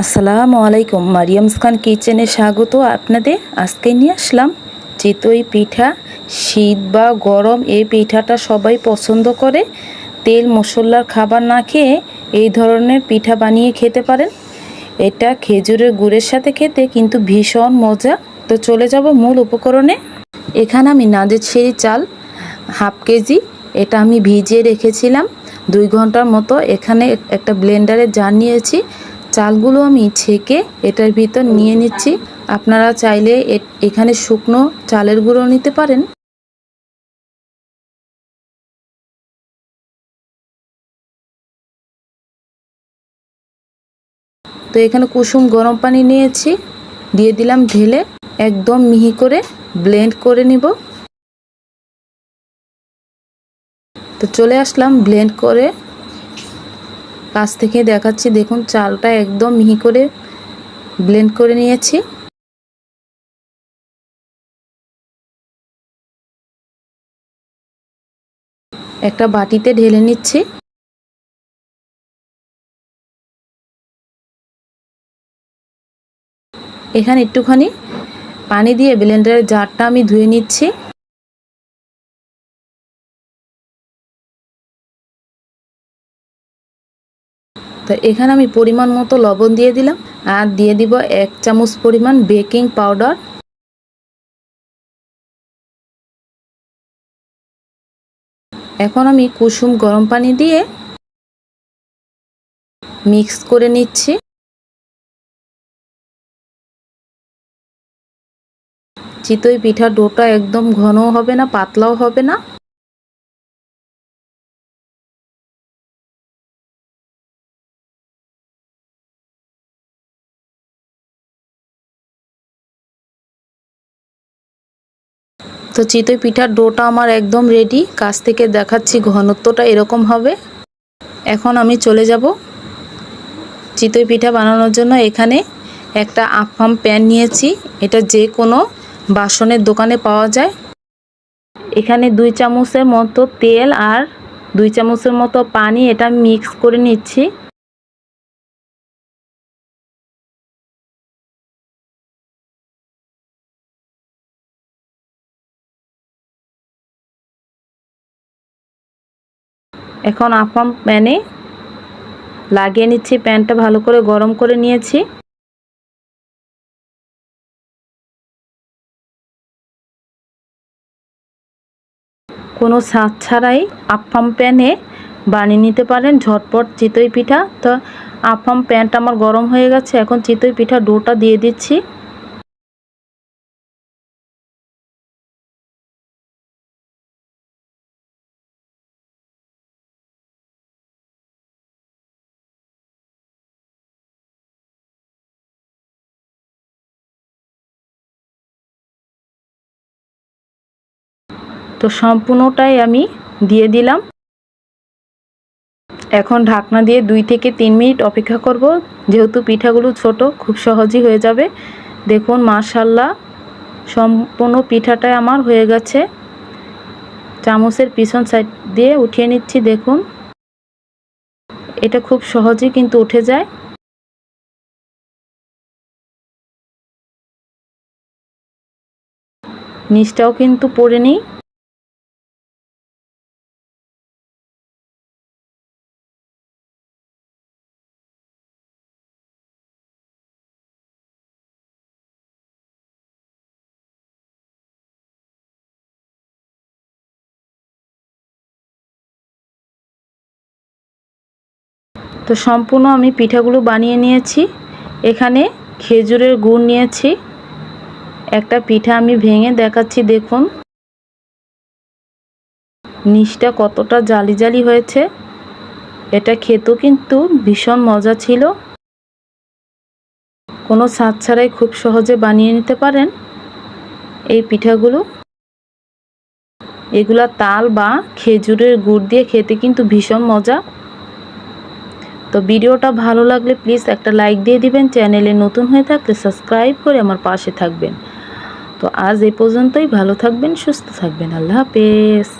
আসসালামু আলাইকুম। মারিয়ামস খান কিচেনে স্বাগত আপনাদের। আজকে নিয়ে আসলাম চিতই পিঠা, শীত বা গরম, এই পিঠাটা সবাই পছন্দ করে। তেল মশলার খাবার না খেয়ে এই ধরনের পিঠা বানিয়ে খেতে পারেন। এটা খেজুরের গুড়ের সাথে খেতে কিন্তু ভীষণ মজা। তো চলে যাব মূল উপকরণে। এখানে আমি নাজের ছেড়ি চাল, হাফ কেজি, এটা আমি ভিজিয়ে রেখেছিলাম। দুই ঘণ্টার মতো এখানে একটা ব্লেন্ডারে জার নিয়েছি। চালগুলো আমি ছেঁকে এটার ভিতর নিয়ে নিচ্ছি। আপনারা চাইলে এখানে শুকনো চালের গুঁড়ো নিতে পারেন। তো এখানে কুসুম গরম পানি নিয়েছি, দিয়ে দিলাম ঢেলে, একদম মিহি করে ব্লেন্ড করে নিব। তো চলে আসলাম ব্লেন্ড করে কাছ থেকে দেখাচ্ছি। দেখুন, চালটা একদম মিহি করে ব্লেন্ড করে নিয়েছি। একটা বাটিতে ঢেলে নিচ্ছি। এখানে একটুখানি পানি দিয়ে ব্লেন্ডারের জারটা আমি ধুয়ে নিচ্ছি। তো এখানে আমি পরিমাণ মতো লবণ দিয়ে দিলাম আর দিয়ে দিব এক চামচ পরিমাণ বেকিং পাউডার। এখন আমি কুসুম গরম পানি দিয়ে মিক্স করে নিচ্ছি। চিতই পিঠার ডোটা একদম ঘনও হবে না, পাতলাও হবে না। তো চিতই পিঠার ডোটা আমার একদম রেডি কাছ থেকে দেখাচ্ছি ঘনত্বটা এরকম হবে। এখন আমি চলে যাব চিতই পিঠা বানানোর জন্য। এখানে একটা আফাম প্যান নিয়েছি। এটা যে কোনো বাসনের দোকানে পাওয়া যায়। এখানে দুই চামচের মতো তেল আর দুই চামচের মতো পানি এটা মিক্স করে নিচ্ছি। এখন আফাম প্যানে লাগিয়ে নিচ্ছি। প্যানটা ভালো করে গরম করে নিয়েছি। কোনো স্বাদ ছাড়াই আফাম প্যানে বানিয়ে নিতে পারেন। ঝটপট চিতই পিঠা। তো আপাম প্যানটা আমার গরম হয়ে গেছে। এখন চিতই পিঠা ডোটা দিয়ে দিচ্ছি। তো সম্পূর্ণটাই আমি দিয়ে দিলাম। এখন ঢাকনা দিয়ে দুই থেকে তিন মিনিট অপেক্ষা করব। যেহেতু পিঠাগুলো ছোট, খুব সহজই হয়ে যাবে। দেখুন মাশাল্লাহ সম্পূর্ণ পিঠাটাই আমার হয়ে গেছে। চামচের পিছন সাইড দিয়ে উঠিয়ে নিচ্ছি, দেখুন। এটা খুব সহজেই কিন্তু উঠে যায়। নিচটাও কিন্তু পড়ে নেই। তো সম্পূর্ণ আমি পিঠাগুলো বানিয়ে নিয়েছি। এখানে খেজুরের গুড় নিয়েছি। একটা পিঠা আমি ভেঙে দেখাচ্ছি, দেখুন। নিচটা কতটা জালি জালি হয়েছে। এটা খেতেও কিন্তু ভীষণ মজা ছিল। কোনো স্বাদ ছাড়াই খুব সহজে বানিয়ে নিতে পারেন এই পিঠাগুলো। এগুলা তাল বা খেজুরের গুড় দিয়ে খেতে কিন্তু ভীষণ মজা। তো ভিডিওটা ভালো লাগলে প্লিজ একটা লাইক দিয়ে দিবেন চ্যানেলে নতুন হয়ে থাকলে সাবস্ক্রাইব করে আমার পাশে থাকবেন। তো আজ এ পর্যন্তই, ভালো থাকবেন, সুস্থ থাকবেন, আল্লাহ হাফেজ।